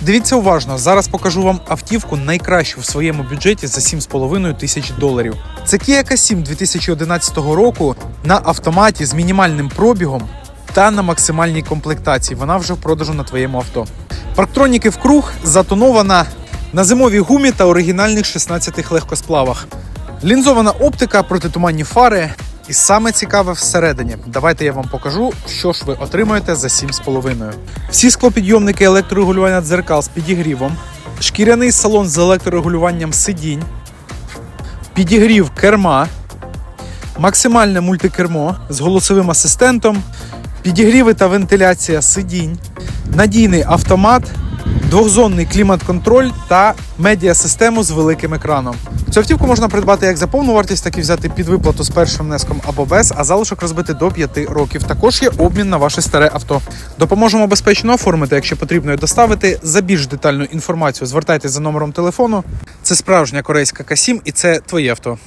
Дивіться уважно, зараз покажу вам автівку найкращу в своєму бюджеті за 7,5 тисяч доларів. Це Kia K7 2011 року на автоматі з мінімальним пробігом та на максимальній комплектації. Вона вже в продажу на твоєму авто. Парктроніки в круг затонована на зимовій гумі та оригінальних 16 легкосплавах. Лінзована оптика, протитуманні фари. І саме цікаве всередині. Давайте я вам покажу, що ж ви отримаєте за 7,5. Всі склопідйомники електрорегулювання дзеркал з підігрівом, шкіряний салон з електрорегулюванням сидінь, підігрів керма, максимальне мультикермо з голосовим асистентом, підігріви та вентиляція сидінь, надійний автомат, двохзонний клімат-контроль та медіасистему з великим екраном. Цю автівку можна придбати як за повну вартість, так і взяти під виплату з першим внеском або без, а залишок розбити до 5 років. Також є обмін на ваше старе авто. Допоможемо безпечно оформити, якщо потрібно і доставити. За більш детальну інформацію звертайтеся за номером телефону. Це справжня корейська К7 і це твоє авто.